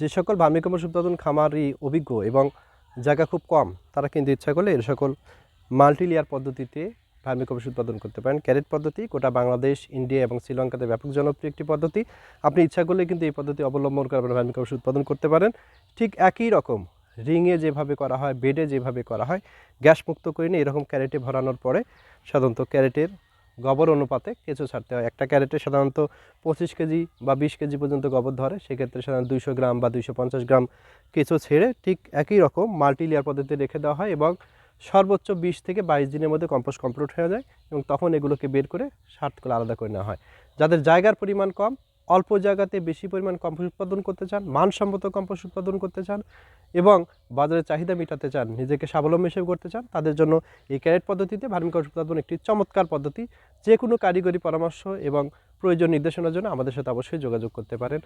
যে সকল vermi compost উৎপাদন খামারি অভিজ্ঞ এবং জায়গা খুব কম, তারা কিন্তু ইচ্ছা করলে এর সকল মাল্টি লেয়ার পদ্ধতিতে ভার্মি কম্পোস্ট উৎপাদন করতে পারেন। ক্যারেট পদ্ধতি, গোটা বাংলাদেশ, ইন্ডিয়া এবং শ্রীলঙ্কাতে ব্যাপক জনপ্রিয় একটি পদ্ধতি। আপনি ইচ্ছা করলে কিন্তু এই পদ্ধতি অবলম্বন করে আপনার ভার্মি কম্পোস্ট উৎপাদন করতে পারেন। ঠিক একই রকম রিংয়ে যেভাবে করা হয়, বেডে যেভাবে করা হয় গ্যাস মুক্ত করে নিয়ে এরকম ক্যারেটে ভরানোর পরে সাধারণত ক্যারেটের গোবর অনুপাতে কেঁচো ছাড়তে হয়। একটা ক্যারেটে সাধারণত পঁচিশ কেজি বা বিশ কেজি পর্যন্ত গোবর ধরে, সেক্ষেত্রে সাধারণত দুইশো গ্রাম বা দুইশো পঞ্চাশ গ্রাম কেঁচো ছেড়ে ঠিক একই রকম মাল্টি লেয়ার পদ্ধতিতে রেখে দেওয়া হয় এবং সর্বোচ্চ বিশ থেকে বাইশ দিনের মধ্যে কম্পোস্ট কমপ্লিট হয়ে যায় এবং তখন এগুলোকে বের করে সারগুলো আলাদা করে নেওয়া হয়। যাদের জায়গার পরিমাণ কম অল্প জায়গাতে বেশি পরিমাণ কম্পোস্ট উৎপাদন করতে চান, মানসম্মত কম্পোস্ট উৎপাদন করতে চান এবং বাজারের চাহিদা মেটাতে চান, নিজেকে স্বাবলম্বী হিসেবে করতে চান, তাদের জন্য এই ক্যারেট পদ্ধতিতে ভার্মি কম্পোস্ট উৎপাদন একটি চমৎকার পদ্ধতি। যে কোনো কারিগরি পরামর্শ এবং প্রয়োজন নির্দেশনার জন্য আমাদের সাথে অবশ্যই যোগাযোগ করতে পারেন।